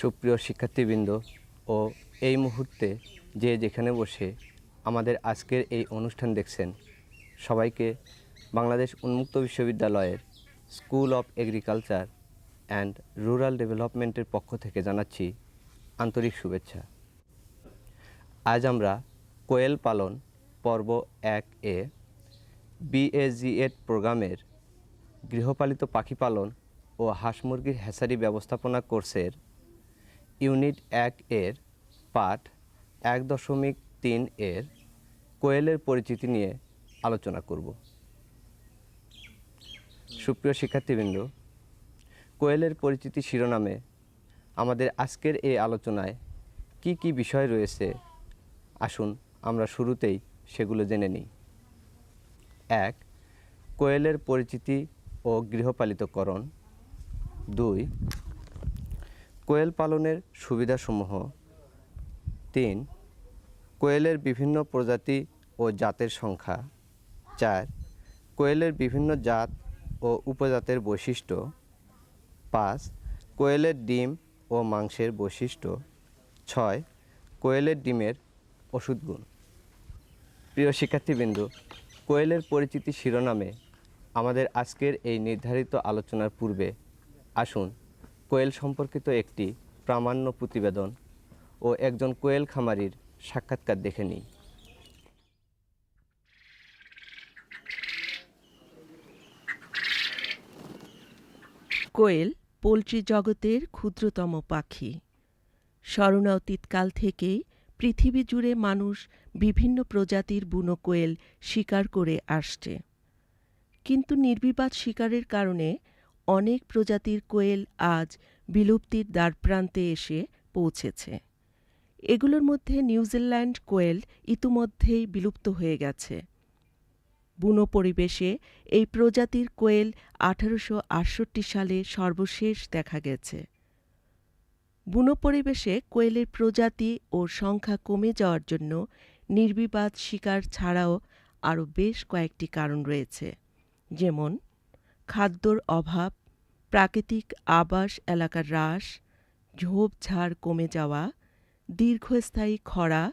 সুপ্রিয় শিক্ষার্থীবৃন্দ ও এই মুহূর্তে যে যেখানে বসে আমাদের আজকের এই অনুষ্ঠান দেখছেন, সবাইকে বাংলাদেশ উন্মুক্ত বিশ্ববিদ্যালয়ের school of agriculture and rural ডেভেলপমেন্টের পক্ষ থেকে জানাচ্ছি আন্তরিক শুভেচ্ছা। আজ আমরা কোয়েল পালন পর্ব এক এ বিএজিএড প্রোগ্রামের গৃহপালিত পাখি পালন ও হাঁস মুরগির হ্যাসারি ব্যবস্থাপনা কোর্সের ইউনিট এক এর পাঠ এক দশমিক তিন এর কোয়েলের পরিচিতি নিয়ে আলোচনা করব। সুপ্রিয় শিক্ষার্থীবৃন্দ, কোয়েলের পরিচিতি শিরোনামে আমাদের আজকের এই আলোচনায় কি কি বিষয় রয়েছে? আসুন আমরা শুরুতেই সেগুলো জেনে নিই। এক, কোয়েলের পরিচিতি ও গৃহপালিতকরণ। দুই কোয়েল পালনের সুবিধাসমূহ। তিন, কোয়েলের বিভিন্ন প্রজাতি ও জাতের সংখ্যা। চার, কোয়েলের বিভিন্ন জাত ও উপজাতের বৈশিষ্ট্য। পাঁচ, কোয়েলের ডিম ও মাংসের বৈশিষ্ট্য। ছয়, কোয়েলের ডিমের ওষুধ গুণ। প্রিয় শিক্ষার্থীবৃন্দ, কোয়েলের পরিচিতি শিরোনামে আমাদের আজকের এই নির্ধারিত আলোচনার পূর্বে আসুন কোয়েল সম্পর্কিত একটি প্রামাণ্য প্রতিবেদন ও একজন কোয়েল খামারির সাক্ষাৎকার দেখে নিই। কোয়েল পোলট্রি জগতের ক্ষুদ্রতম পাখি। স্মরণা অতীতকাল থেকেই পৃথিবী জুড়ে মানুষ বিভিন্ন প্রজাতির বুনো কোয়েল শিকার করে আসছে। কিন্তু নির্বিবাদ শিকারের কারণে অনেক প্রজাতির কোয়েল আজ বিলুপ্তির দ্বারপ্রান্তে এসে পৌঁছেছে। এগুলোর মধ্যে নিউজিল্যান্ড কোয়েল ইতিমধ্যেই বিলুপ্ত হয়ে গেছে। বুনো পরিবেশে এই প্রজাতির কোয়েল আঠারোশো আটষট্টি সালে সর্বশেষ দেখা গেছে। বুনো পরিবেশে কোয়েলের প্রজাতি ও সংখ্যা কমে যাওয়ার জন্য নির্বিবাদ শিকার ছাড়াও আরও বেশ কয়েকটি কারণ রয়েছে। যেমন খাদ্যর অভাব, প্রাকৃতিক আবাস এলাকার হ্রাস ঝোপঝাড় কমে যাওয়া, দীর্ঘস্থায়ী খরা,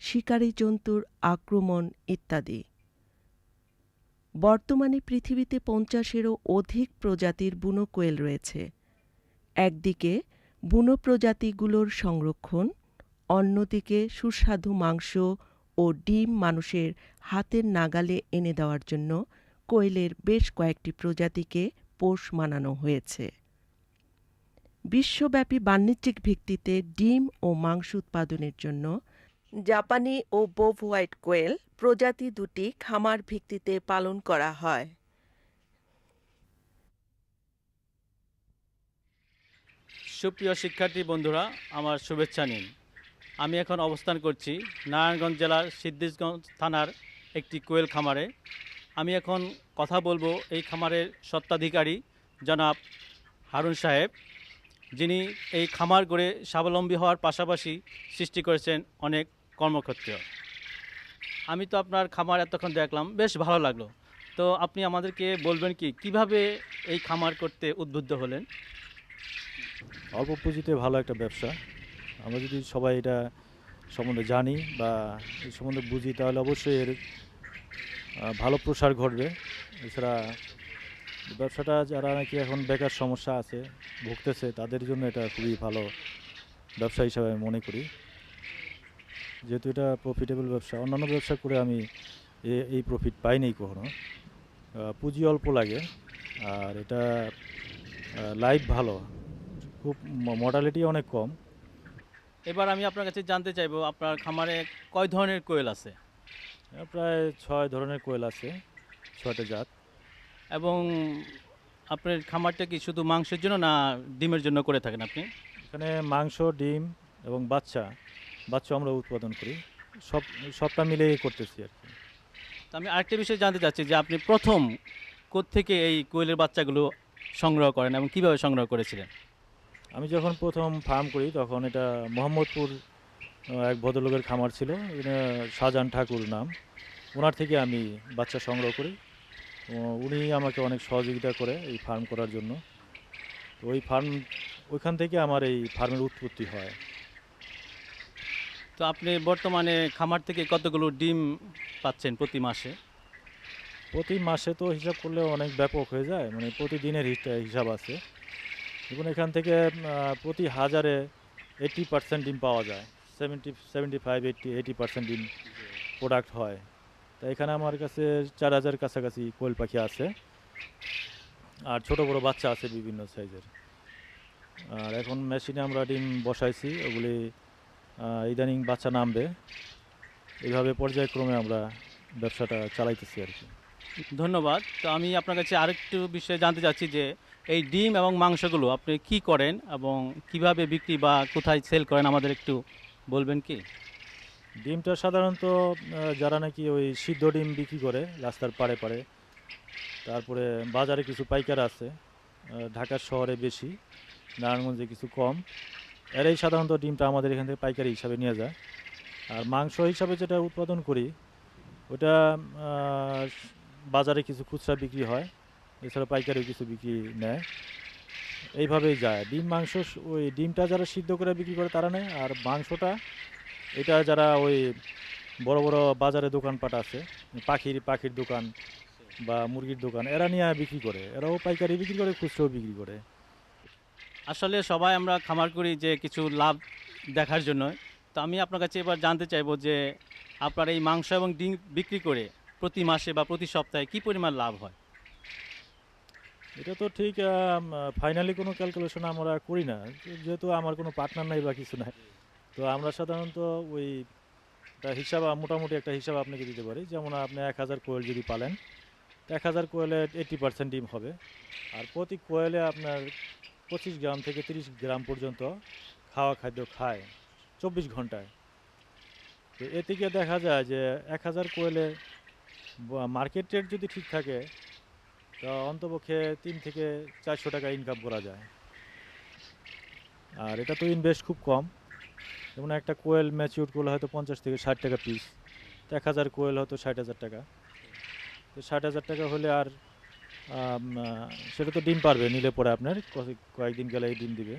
শিকারী জন্তুর আক্রমণ ইত্যাদি। বর্তমানে পৃথিবীতে পঞ্চাশেরও অধিক প্রজাতির বুনো কোয়েল রয়েছে। একদিকে বুনো প্রজাতিগুলোর সংরক্ষণ, অন্যদিকে সুস্বাদু মাংস ও ডিম মানুষের হাতের নাগালে এনে দেওয়ার জন্য কোয়েলের বেশ কয়েকটি প্রজাতিকে পোষ মানানো হয়েছে। বিশ্বব্যাপী বাণিজ্যিক ভিত্তিতে ডিম ও মাংস উৎপাদনের জন্য জাপানি ও বোভ হোয়াইট কোয়েল প্রজাতি দুটি খামার ভিত্তিতে পালন করা হয়। সুপ্রিয় শিক্ষার্থী বন্ধুরা, আমার শুভেচ্ছা নিন। আমি এখন অবস্থান করছি নারায়ণগঞ্জ জেলার সিদ্দিশগঞ্জ থানার একটি কোয়েল খামারে। আমি এখন কথা বলব এই খামারের সত্ত্বাধিকারী জনাব হারুন সাহেব, যিনি এই খামার গড়ে স্বাবলম্বী হওয়ার পাশাপাশি সৃষ্টি করেছেন অনেক কর্মক্ষেত্র আমি তো আপনার খামার এতক্ষণ দেখলাম, বেশ ভালো লাগল। তো আপনি আমাদেরকে বলবেন কি, কীভাবে এই খামার করতে উদ্বুদ্ধ হলেন? অল্প পুঁজিতে ভালো একটা ব্যবসা। আমরা যদি সবাই এটা সম্বন্ধে জানি বা এই সম্বন্ধে বুঝি, তাহলে অবশ্যই এর ভালো প্রসার ঘটবে। এছাড়া ব্যবসাটা যারা নাকি এখন বেকার সমস্যা আছে, ভুগতেছে, তাদের জন্য এটা খুবই ভালো ব্যবসা হিসাবে আমি মনে করি। যেহেতু এটা প্রফিটেবল ব্যবসা, অন্যান্য ব্যবসা করে আমি এই প্রফিট পাইনি কখনো। পুঁজি অল্প লাগে, আর এটা লাইফ ভালো। খুব মডালিটি অনেক কম। এবার আমি আপনার কাছে জানতে চাইব, আপনার খামারে কয় ধরনের কোয়েল আছে? প্রায় ছয় ধরনের কোয়েল আছে ছয়টা জাত। এবং আপনার খামারটা কি শুধু মাংসের জন্য না ডিমের জন্য করে থাকেন আপনি? এখানে মাংস ডিম এবং বাচ্চা বাচ্চা আমরা উৎপাদন করি। সব সবটা মিলেই করতেছি আর কি। তো আমি আরেকটা বিষয় জানতে চাচ্ছি যে আপনি প্রথম থেকে এই কোয়েলের বাচ্চাগুলো সংগ্রহ করেন এবং কীভাবে সংগ্রহ করেছিলেন? আমি যখন প্রথম ফার্ম করি তখন এটা মোহাম্মদপুর এক ভদ্রলোকের খামার ছিল শাহজাহান ঠাকুর নাম। ওনার থেকে আমি বাচ্চা সংগ্রহ করি। উনি আমাকে অনেক সহযোগিতা করে এই ফার্ম করার জন্য। ওই ফার্ম ওইখান থেকে আমার এই ফার্মের উৎপত্তি হয়। তো আপনি বর্তমানে খামার থেকে কতগুলো ডিম পাচ্ছেন প্রতি মাসে? প্রতি মাসে তো হিসাব করলে অনেক ব্যাপক হয়ে যায় মানে প্রতিদিনের হিসা- হিসাব আছে। এবং এখান থেকে প্রতি হাজারে এইটি পার্সেন্ট ডিম পাওয়া যায়। Seventy seventy five eighty eighty percent ডিম প্রোডাক্ট হয়। তা এখানে আমার কাছে চার হাজার কাছাকাছি কোয়েল পাখি আছে। আর ছোট বড় বাচ্চা আছে বিভিন্ন সাইজের। আর এখন মেশিনে আমরা ডিম বসাইছি, ওগুলি ইদানিং বাচ্চা নামবে। এইভাবে পর্যায়ক্রমে আমরা ব্যবসাটা চালাইতেছি আর কি। ধন্যবাদ। তো আমি আপনার কাছে আরেকটু বিষয়ে জানতে চাচ্ছি যে, এই ডিম এবং মাংসগুলো আপনি কি করেন এবং কীভাবে বিক্রি বা কোথায় সেল করেন আমাদের একটু বলবেন কি? ডিমটা সাধারণত যারা নাকি ওই সিদ্ধ ডিম বিক্রি করে, রাস্তার পাড়ে পাড়ে, তারপরে বাজারে কিছু পাইকার আছে ঢাকার শহরে বেশি, নারায়ণগঞ্জে কিছু কম, এরাই সাধারণত ডিমটা আমাদের এখান থেকে পাইকারি হিসাবে নিয়ে যায়। আর মাংস হিসাবে যেটা উৎপাদন করি, ওটা বাজারে কিছু খুচরা বিক্রি হয়, এছাড়া পাইকারি কিছু বিক্রি নেয়। এইভাবেই যায়। ডিম মাংস ওই ডিমটা যারা সিদ্ধ করে বিক্রি করে তারা নেয়, আর মাংসটা, এটা যারা ওই বড় বড় বাজারে দোকানপাট আছে, পাখির পাখির দোকান বা মুরগির দোকান, এরা নিয়ে বিক্রি করে। এরাও পাইকারি বিক্রি করে, খুচরাও বিক্রি করে। আসলে সবাই আমরা খামার করি যে কিছু লাভ দেখার জন্য। তো আমি আপনার কাছে এবার জানতে চাইব যে আপনার এই মাংস এবং ডিম বিক্রি করে প্রতি মাসে বা প্রতি সপ্তাহে কি পরিমাণ লাভ হয়? এটা তো ঠিক ফাইনালি কোনো ক্যালকুলেশন আমরা করি না, যেহেতু আমার কোনো পার্টনার নাই বা কিছু নাই। তো আমরা সাধারণত ওই একটা হিসাব, মোটামুটি একটা হিসাব আপনাকে দিতে পারি। যেমন আপনি এক হাজার কোয়েল যদি পালেন, এক হাজার কোয়েলে এইটি পার্সেন্ট ডিম হবে। আর প্রতি কোয়েলে আপনার পঁচিশ গ্রাম থেকে তিরিশ গ্রাম পর্যন্ত খাওয়া খাদ্য খায় চব্বিশ ঘন্টায়। তো এ থেকে দেখা যায় যে এক হাজার কোয়েলে মার্কেট রেট যদি ঠিক থাকে অন্তপক্ষে তিন থেকে চারশো টাকা ইনকাম করা যায়। আর এটা তো ইনভেস্ট খুব কম। যেমন একটা কোয়েল ম্যাচিউর করলে হয়তো পঞ্চাশ থেকে ষাট টাকা পিস এক হাজার কোয়েল হয়তো ষাট হাজার টাকা। তো ষাট হাজার টাকা হলে আর সেটা তো ডিম পারবে, নিলে পরে আপনার কয়েক- কয়েকদিন গেলে ডিম দিবে।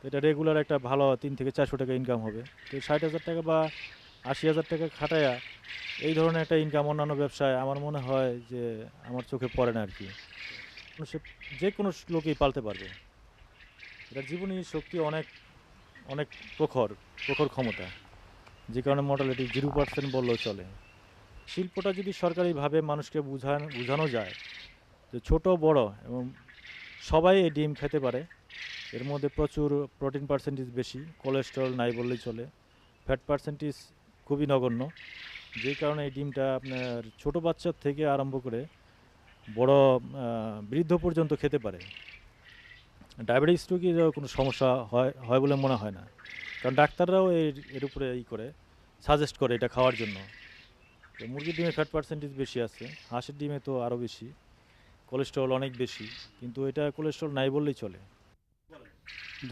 তো এটা রেগুলার একটা ভালো তিন থেকে চারশো টাকা ইনকাম হবে। তো ষাট হাজার টাকা বা আশি হাজার টাকা খাটায়া এই ধরনের একটা ইনকাম অন্যান্য ব্যবসায় আমার মনে হয় যে আমার চোখে পড়ে না আর কি। সে যে কোনো লোকেই পালতে পারবে। এটা জীবনী শক্তি অনেক অনেক প্রখর প্রখর ক্ষমতা। যে কারণে মর্টালিটি জিরো পার্সেন্ট বললেও চলে। শিল্পটা যদি সরকারিভাবে মানুষকে বুঝান বোঝানো যায় যে ছোট, বড় এবং সবাই এই ডিম খেতে পারে, এর মধ্যে প্রচুর প্রোটিন পার্সেন্টেজ বেশি কোলেস্টেরল নাই বললেই চলে ফ্যাট পার্সেন্টেজ খুবই নগণ্য। যে কারণে এই ডিমটা আপনার ছোট বাচ্চার থেকে আরম্ভ করে বড় বৃদ্ধ পর্যন্ত খেতে পারে। ডায়াবেটিস রোগীর কোনো সমস্যা হয় হয় বলে মনে হয় না। কারণ ডাক্তাররাও এর এর উপরে ই করে সাজেস্ট করে এটা খাওয়ার জন্য। মুরগির ডিমে ফ্যাট পার্সেন্টেজ বেশি আছে, হাঁসের ডিমে তো আরও বেশি কোলেস্ট্রল অনেক বেশি, কিন্তু এটা কোলেস্ট্রল নাই বললেই চলে।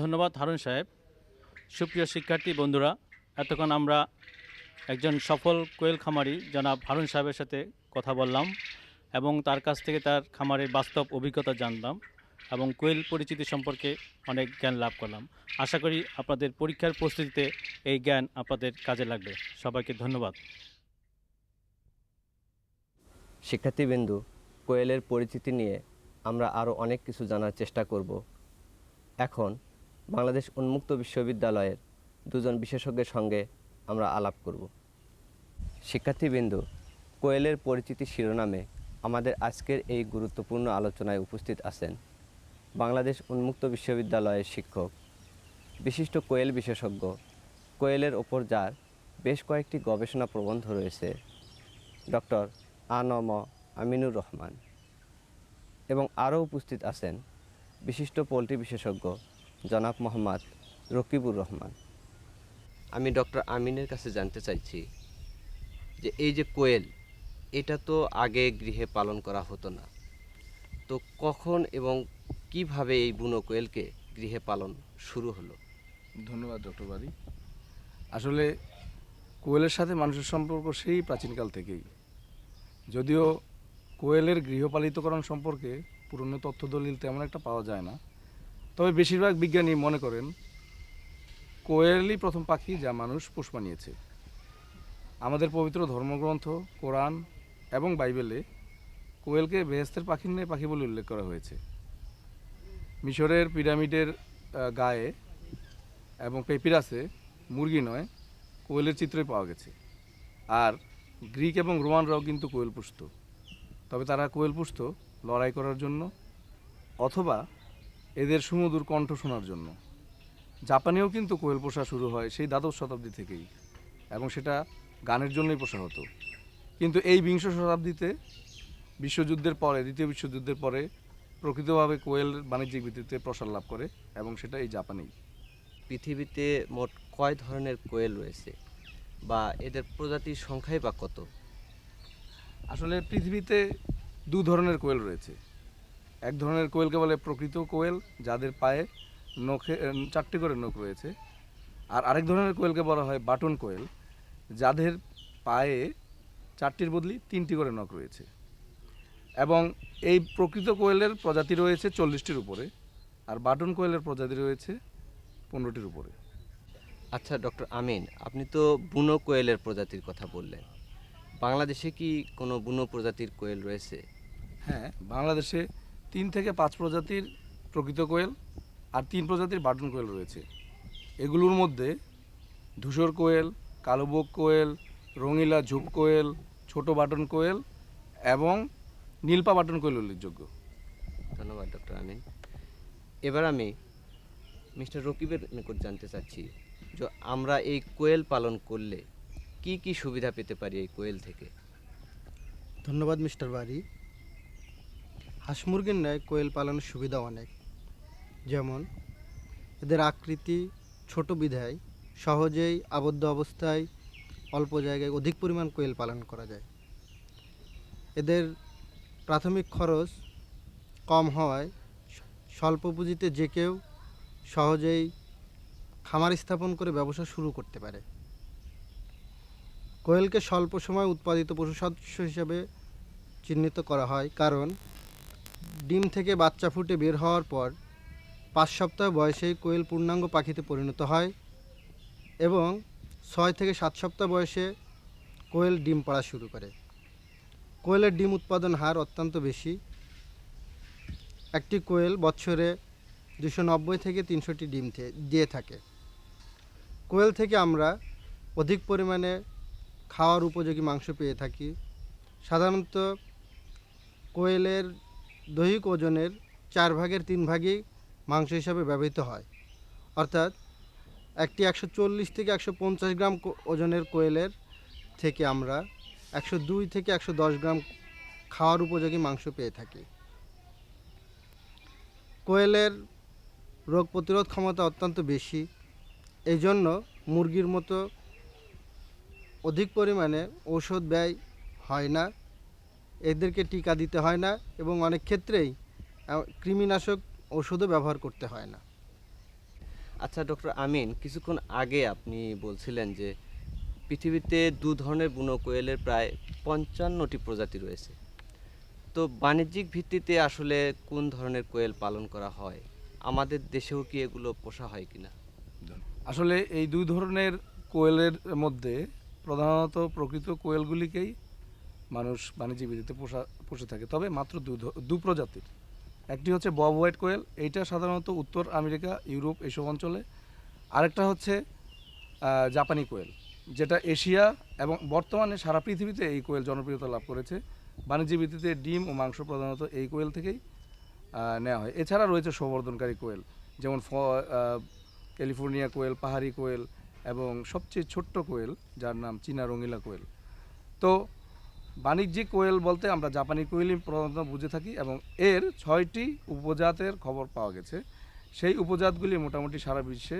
ধন্যবাদ হারুন সাহেব। সুপ্রিয় শিক্ষার্থী বন্ধুরা, এতক্ষণ আমরা একজন সফল কোয়েল খামারি, জনাব হারুন সাহেবের সাথে কথা বললাম এবং তার কাছ থেকে তার খামারের বাস্তব অভিজ্ঞতা জানলাম এবং কোয়েল পরিচিতি সম্পর্কে অনেক জ্ঞান লাভ করলাম। আশা করি আপনাদের পরীক্ষার প্রস্তুতিতে এই জ্ঞান আপনাদের কাজে লাগবে। সবাইকে ধন্যবাদ। শিক্ষার্থীবৃন্দু, কোয়েলের পরিচিতি নিয়ে আমরা আরও অনেক কিছু জানার চেষ্টা করব। এখন বাংলাদেশ উন্মুক্ত বিশ্ববিদ্যালয়ের দুজন বিশেষজ্ঞের সঙ্গে আমরা আলাপ করব। শিক্ষার্থীবৃন্দু, কোয়েলের পরিচিতি শিরোনামে আমাদের আজকের এই গুরুত্বপূর্ণ আলোচনায় উপস্থিত আছেন বাংলাদেশ উন্মুক্ত বিশ্ববিদ্যালয়ের শিক্ষক, বিশিষ্ট কোয়েল বিশেষজ্ঞ। কোয়েলের ওপর যার বেশ কয়েকটি গবেষণা প্রবন্ধ রয়েছে, ডক্টর আনম আমিনুর রহমান এবং আরও উপস্থিত আছেন বিশিষ্ট পোলট্রি বিশেষজ্ঞ জনাব মোহাম্মদ রকিবুর রহমান। আমি ডক্টর আমিনের কাছে জানতে চাইছি যে এই যে কোয়েল, এটা তো আগে গৃহে পালন করা হতো না। তো কখন এবং কীভাবে এই বুনো কোয়েলকে গৃহে পালন শুরু হলো? ধন্যবাদ ডক্টর বারি আসলে কোয়েলের সাথে মানুষের সম্পর্ক সেই প্রাচীনকাল থেকেই। যদিও কোয়েলের গৃহপালিতকরণ সম্পর্কে পুরনো তথ্য দলিল তেমন একটা পাওয়া যায় না, তবে বেশিরভাগ বিজ্ঞানী মনে করেন, কোয়েলই প্রথম পাখি যা মানুষ পোষ মানিয়েছে। আমাদের পবিত্র ধর্মগ্রন্থ, কোরআন এবং বাইবেলে কোয়েলকে বেহেস্তের পাখির নিয়ে পাখি বলে উল্লেখ করা হয়েছে। মিশরের পিরামিডের গায়ে এবং পেপিরাসে মুরগি নয়, কোয়েলের চিত্রই পাওয়া গেছে। আর গ্রিক এবং রোমানরাও কিন্তু কোয়েল পুষত তবে তারা কোয়েল পুষত লড়াই করার জন্য অথবা এদের সুমধুর কণ্ঠ শোনার জন্য। জাপানেও কিন্তু কোয়েল পোষা শুরু হয় সেই দ্বাদশ শতাব্দী থেকেই এবং সেটা গানের জন্যই হতো। কিন্তু এই বিংশ শতাব্দীতে বিশ্বযুদ্ধের পরে দ্বিতীয় বিশ্বযুদ্ধের পরে প্রকৃতভাবে কোয়েল বাণিজ্যিক ভিত্তিতে প্রসার লাভ করে এবং সেটা এই জাপানেই পৃথিবীতে মোট কয় ধরনের কোয়েল রয়েছে বা এদের প্রজাতির সংখ্যাই বা কত? আসলে পৃথিবীতে দু ধরনের কোয়েল রয়েছে। এক ধরনের কোয়েলকে বলে প্রকৃত কোয়েল যাদের পায়ে নখে চারটি করে নখ রয়েছে। আর আরেক ধরনের কোয়েলকে বলা হয় বাটন কোয়েল। যাদের পায়ে চারটির বদলি তিনটি করে নখ রয়েছে এবং এই প্রকৃত কোয়েলের প্রজাতি রয়েছে চল্লিশটির উপরে আর বাটন কোয়েলের প্রজাতি রয়েছে পনেরোটির উপরে। আচ্ছা ডক্টর আমিন আপনি তো বুনো কোয়েলের প্রজাতির কথা বললেন। বাংলাদেশে কি কোনো বুনো প্রজাতির কোয়েল রয়েছে? হ্যাঁ বাংলাদেশে তিন থেকে পাঁচ প্রজাতির প্রকৃত কোয়েল আর তিন প্রজাতির বাটন কোয়েল রয়েছে। এগুলোর মধ্যে ধূসর কোয়েল কালোবক কোয়েল রঙিলা ঝুপ কোয়েল ছোট বাটন কোয়েল এবং নীলপা বাটন কোয়েল উল্লেখযোগ্য। ধন্যবাদ ডক্টর আমিন। এবার আমি মিস্টার রকিবের নিকট জানতে চাচ্ছি যে আমরা এই কোয়েল পালন করলে কি কি সুবিধা পেতে পারি এই কোয়েল থেকে? ধন্যবাদ মিস্টার বাড়ি হাঁস মুরগির ন্যায় কোয়েল পালনের সুবিধা অনেক। যেমন এদের আকৃতি ছোট বিধায় সহজেই আবদ্ধ অবস্থায় অল্প জায়গায় অধিক পরিমাণ কোয়েল পালন করা যায়। এদের প্রাথমিক খরচ কম হওয়ায় স্বল্প পুঁজিতে যে কেউ সহজেই খামার স্থাপন করে ব্যবসা শুরু করতে পারে। কোয়েলকে স্বল্প সময় উৎপাদিত পশু সদস্য হিসাবে চিহ্নিত করা হয় কারণ ডিম থেকে বাচ্চা ফুটে বের হওয়ার পর পাঁচ সপ্তাহ বয়সেই কোয়েল পূর্ণাঙ্গ পাখিতে পরিণত হয়। এবং ছয় থেকে সাত সপ্তাহ বয়সে কোয়েল ডিম পাড়া শুরু করে। কোয়েলের ডিম উৎপাদন হার অত্যন্ত বেশি। একটি কোয়েল বছরে দুশো নব্বই থেকে তিনশোটি ডিম দিয়ে থাকে। কোয়েল থেকে আমরা অধিক পরিমাণে খাওয়ার উপযোগী মাংস পেয়ে থাকি। সাধারণত কোয়েলের দৈহিক ওজনের চার ভাগের তিন ভাগই মাংস হিসাবে ব্যবহৃত হয়। অর্থাৎ একটি একশো চল্লিশ থেকে একশো পঞ্চাশ গ্রাম ওজনের কোয়েলের থেকে আমরা একশো দুই থেকে একশো দশ গ্রাম খাওয়ার উপযোগী মাংস পেয়ে থাকি। কোয়েলের রোগ প্রতিরোধ ক্ষমতা অত্যন্ত বেশি। এই জন্য মুরগির মতো অধিক পরিমাণে ঔষধ ব্যয় হয় না। এদেরকে টিকা দিতে হয় না এবং অনেক ক্ষেত্রেই কৃমিনাশক ওষুধও ব্যবহার করতে হয় না। আচ্ছা ডক্টর আমিন, কিছুক্ষণ আগে আপনি বলছিলেন যে পৃথিবীতে দু ধরনের বুনো কোয়েলের প্রায় পঞ্চান্নটি প্রজাতি রয়েছে। তো বাণিজ্যিক ভিত্তিতে আসলে কোন ধরনের কোয়েল পালন করা হয়? আমাদের দেশেও কি এগুলো পোষা হয় কিনা? আসলে এই দুই ধরনের কোয়েলের মধ্যে প্রধানত প্রকৃত কোয়েলগুলিকেই মানুষ বাণিজ্যিক ভিত্তিতে পোষা, পুষে থাকে। তবে মাত্র দু প্রজাতির। একটি হচ্ছে বব হোয়াইট কোয়েল, এইটা সাধারণত উত্তর আমেরিকা, ইউরোপ এইসব অঞ্চলে। আরেকটা হচ্ছে জাপানি কোয়েল, যেটা এশিয়া এবং বর্তমানে সারা পৃথিবীতে এই কোয়েল জনপ্রিয়তা লাভ করেছে। বাণিজ্যিক ভিত্তিতে ডিম ও মাংস প্রধানত এই কোয়েল থেকেই নেওয়া হয়। এছাড়া রয়েছে সংবর্ধনকারী কোয়েল, যেমন ফ ক্যালিফোর্নিয়া কোয়েল, পাহাড়ি কোয়েল এবং সবচেয়ে ছোট্ট কোয়েল, যার নাম চীনা রঙিলা কোয়েল। তো বাণিজ্যিক কোয়েল বলতে আমরা জাপানি কোয়েলই প্রধানত বুঝে থাকি এবং এর ছয়টি উপজাতের খবর পাওয়া গেছে। সেই উপজাতগুলি মোটামুটি সারা বিশ্বে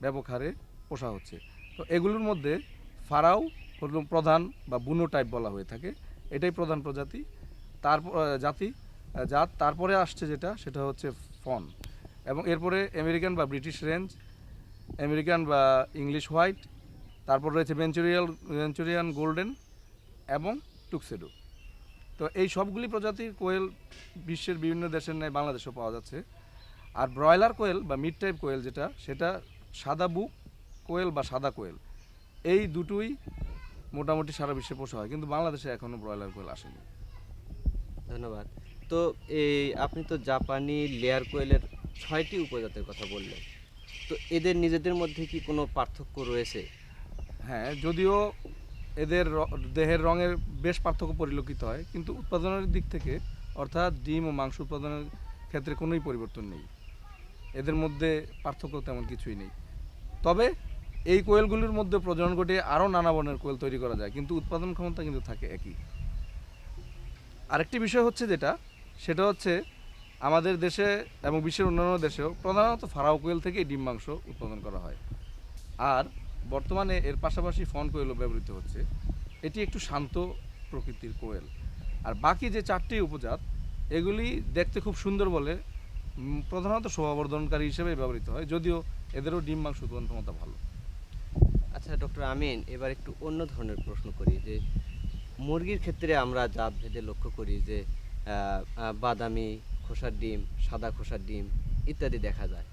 ব্যাপক হারে পোষা হচ্ছে। তো এগুলোর মধ্যে ফারাও প্রধান বা বুনো টাইপ বলা হয়ে থাকে। এটাই প্রধান প্রজাতি। তারপর জাতি জাত। তারপরে আসছে যেটা, সেটা হচ্ছে ফন। এবং এরপরে আমেরিকান বা ব্রিটিশ রেঞ্জ, আমেরিকান বা ইংলিশ হোয়াইট, তারপর রয়েছে ভেঞ্চুরিয়াল, ভেঞ্চুরিয়ান গোল্ডেন এবং টুকসেডো। তো এই সবগুলি প্রজাতির কোয়েল বিশ্বের বিভিন্ন দেশের ন্যায় বাংলাদেশেও পাওয়া যাচ্ছে। আর ব্রয়লার কোয়েল বা মিড টাইপ কোয়েল যেটা সেটা সাদা বুক কোয়েল বা সাদা কোয়েল। এই দুটোই মোটামুটি সারা বিশ্বে পোষা হয় কিন্তু বাংলাদেশে এখনও ব্রয়লার কোয়েল আসেনি। ধন্যবাদ। তো এই আপনি তো জাপানি লেয়ার কোয়েলের ছয়টি উপজাতের কথা বললেন। তো এদের নিজেদের মধ্যে কি কোনো পার্থক্য রয়েছে? হ্যাঁ যদিও এদের দেহের রঙের বেশ পার্থক্য পরিলক্ষিত হয়, কিন্তু উৎপাদনের দিক থেকে অর্থাৎ ডিম ও মাংস উৎপাদনের ক্ষেত্রে কোনোই পরিবর্তন নেই। এদের মধ্যে পার্থক্য তেমন কিছুই নেই। তবে এই কোয়েলগুলির মধ্যে প্রজনন ঘটিয়ে আরও নানা বর্ণের কোয়েল তৈরি করা যায়, কিন্তু উৎপাদন ক্ষমতা কিন্তু থাকে একই। আরেকটি বিষয় হচ্ছে যেটা, সেটা হচ্ছে আমাদের দেশে এবং বিশ্বের অন্যান্য দেশেও প্রধানত ফারাও কোয়েল থেকেই ডিম মাংস উৎপাদন করা হয়। আর বর্তমানে এর পাশাপাশি ফন কোয়েলও ব্যবহৃত হচ্ছে। এটি একটু শান্ত প্রকৃতির কোয়েল। আর বাকি যে চারটি উপজাত, এগুলি দেখতে খুব সুন্দর বলে প্রধানত শোভাবর্ধনকারী হিসেবে ব্যবহৃত হয়, যদিও এদেরও ডিম মাংস উৎপাদন ক্ষমতা ভালো। আচ্ছা ডক্টর আমিন, এবার একটু অন্য ধরনের প্রশ্ন করি যে, মুরগির ক্ষেত্রে আমরা জাত ভেদে লক্ষ্য করি যে বাদামি, খোসার ডিম, সাদা খোসার ডিম ইত্যাদি দেখা যায়।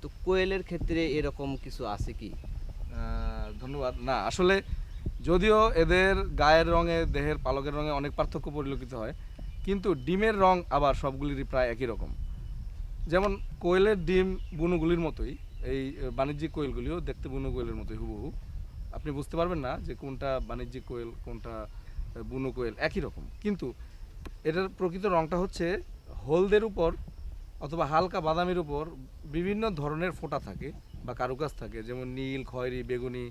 তো কোয়েলের ক্ষেত্রে এরকম কিছু আছে কি? ধন্যবাদ। না, আসলে যদিও এদের গায়ের রঙে, দেহের পালকের রঙে অনেক পার্থক্য পরিলক্ষিত হয়, কিন্তু ডিমের রং আবার সবগুলিরই প্রায় একই রকম। যেমন কোয়েলের ডিম বুনুগুলির মতোই, এই বাণিজ্যিক কোয়েলগুলিও দেখতে বুনো কোয়েলের মতোই হুবহু। আপনি বুঝতে পারবেন না যে কোনটা বাণিজ্যিক কোয়েল, কোনটা বুনো কোয়েল, একই রকম। কিন্তু এটার প্রকৃত রংটা হচ্ছে হলদের উপর অথবা হালকা বাদামির উপর বিভিন্ন ধরনের ফোঁটা থাকে। বা কারুকাজ থাকে, যেমন নীল, খয়েরি, বেগুনি,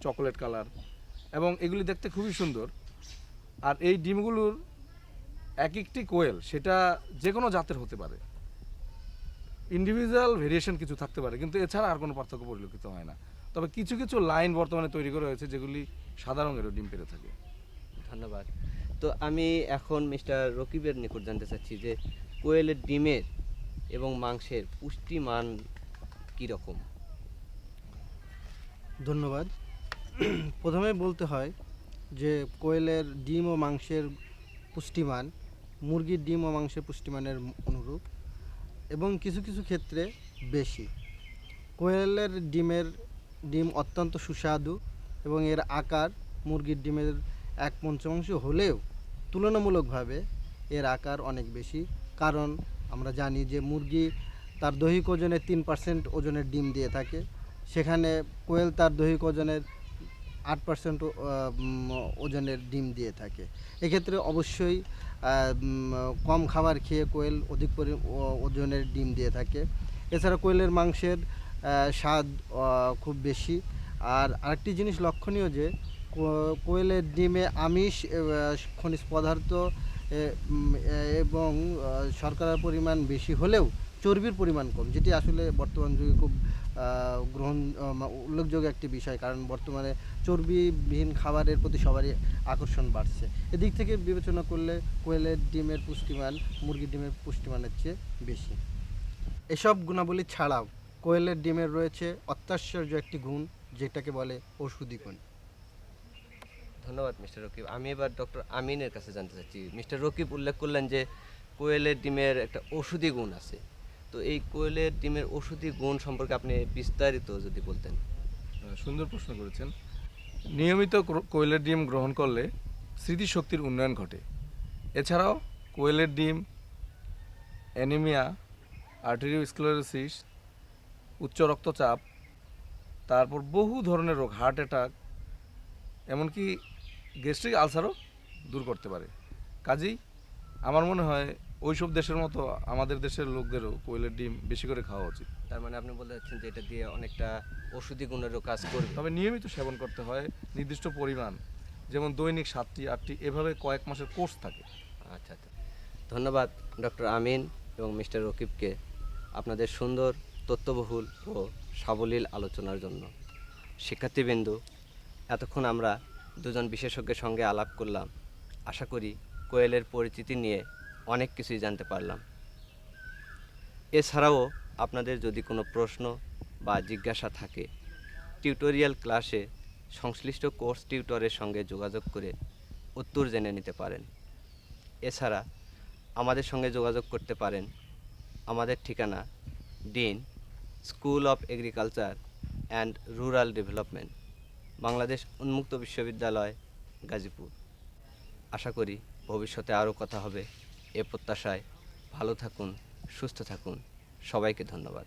চকোলেট কালার। এবং এগুলি দেখতে খুবই সুন্দর। আর এই ডিমগুলোর এক একটি কোয়েল, সেটা যে কোনো জাতের হতে পারে। ইন্ডিভিজুয়াল ভেরিয়েশন কিছু থাকতে পারে, কিন্তু এছাড়া আর কোনো পার্থক্য পরিলক্ষিত হয় না। তবে কিছু কিছু লাইন বর্তমানে তৈরি করা হয়েছে, যেগুলি সাদা রঙেরও ডিম পেরে থাকে। ধন্যবাদ। তো আমি এখন মিস্টার রকিবের নিকট জানতে চাচ্ছি যে কোয়েলের ডিমের এবং মাংসের পুষ্টিমান কীরকম? ধন্যবাদ। প্রথমে বলতে হয় যে কোয়েলের ডিম ও মাংসের পুষ্টিমান, মুরগির ডিম ও মাংসের পুষ্টিমানের অনুরূপ এবং কিছু কিছু ক্ষেত্রে বেশি। কোয়েলের ডিমের ডিম অত্যন্ত সুস্বাদু এবং এর আকার মুরগির ডিমের এক পঞ্চমাংশ হলেও তুলনামূলকভাবে এর আকার অনেক বেশি, কারণ আমরা জানি যে মুরগি তার দৈহিক ওজনের তিন পার্সেন্ট ওজনের ডিম দিয়ে থাকে। সেখানে কোয়েল তার দৈহিক ওজনের আট পার্সেন্ট ওজনের ডিম দিয়ে থাকে। এক্ষেত্রে অবশ্যই কম খাবার খেয়ে কোয়েল অধিক পরি ওজনের ডিম দিয়ে থাকে। এছাড়া কোয়েলের মাংসের স্বাদ খুব বেশি। আর আরেকটি জিনিস লক্ষণীয় যে কোয়েলের ডিমে আমিষ খনিজ পদার্থ এবং শর্করার পরিমাণ বেশি হলেও চর্বির পরিমাণ কম, যেটি আসলে বর্তমান যুগে খুব গ্রহণ উল্লেখযোগ্য একটি বিষয়। কারণ বর্তমানে চর্বিবিহীন খাবারের প্রতি সবারই আকর্ষণ বাড়ছে। এদিক থেকে বিবেচনা করলে কোয়েলের ডিমের পুষ্টিমান, মুরগির ডিমের পুষ্টিমানের চেয়ে বেশি। এসব গুণাবলী ছাড়াও কোয়েলের ডিমের রয়েছে অত্যাশ্চর্য একটি গুণ, যেটাকে বলে ওষুধি গুণ। ধন্যবাদ, মিস্টার রকিব। আমি এবার ডক্টর আমিনের কাছে জানতে চাচ্ছি। মিস্টার রকিব উল্লেখ করলেন যে কোয়েলের ডিমের একটা ওষুধি গুণ আছে। তো এই কোয়েলের ডিমের ওষুধি গুণ সম্পর্কে আপনি বিস্তারিত যদি বলতেন। সুন্দর প্রশ্ন করেছেন। নিয়মিত কোয়েলের ডিম গ্রহণ করলে স্মৃতিশক্তির উন্নয়ন ঘটে। এছাড়াও কোয়েলের ডিম, অ্যানিমিয়া, আর্টেরিওস্ক্লেরোসিস, উচ্চ রক্তচাপ, তারপর বহু ধরনের রোগ, হার্ট অ্যাটাক, এমনকি গ্যাস্ট্রিক আলসারও দূর করতে পারে। কাজেই আমার মনে হয় ওইসব দেশের মতো আমাদের দেশের লোকদেরও কোয়েলের ডিম বেশি করে খাওয়া উচিত। তার মানে আপনি বলতে চাচ্ছেন যে এটা দিয়ে অনেকটা ওষুধি গুণেরও কাজ করবে। তবে নিয়মিত সেবন করতে হয় নির্দিষ্ট পরিমাণ যেমন দৈনিক সাতটি আটটি এভাবে কয়েক মাসের কোর্স থাকে। আচ্ছা আচ্ছা। ধন্যবাদ ডক্টর আমিন এবং মিস্টার রকিবকে আপনাদের সুন্দর তথ্যবহুল ও সাবলীল আলোচনার জন্য। শিক্ষার্থীবৃন্দু এতক্ষণ আমরা দুজন বিশেষজ্ঞের সঙ্গে আলাপ করলাম। আশা করি কোয়েলের পরিচিতি নিয়ে অনেক কিছুই জানতে পারলাম। এছাড়াও আপনাদের যদি কোনো প্রশ্ন বা জিজ্ঞাসা থাকে, টিউটোরিয়াল ক্লাসে সংশ্লিষ্ট কোর্স টিউটরের সঙ্গে যোগাযোগ করে উত্তর জেনে নিতে পারেন। এছাড়া আমাদের সঙ্গে যোগাযোগ করতে পারেন। আমাদের ঠিকানা dean, school of agriculture and rural development, Bangladesh উন্মুক্ত বিশ্ববিদ্যালয়, গাজীপুর। আশা করি ভবিষ্যতে আরও কথা হবে। এ প্রত্যাশায় ভালো থাকুন সুস্থ থাকুন। সবাইকে ধন্যবাদ।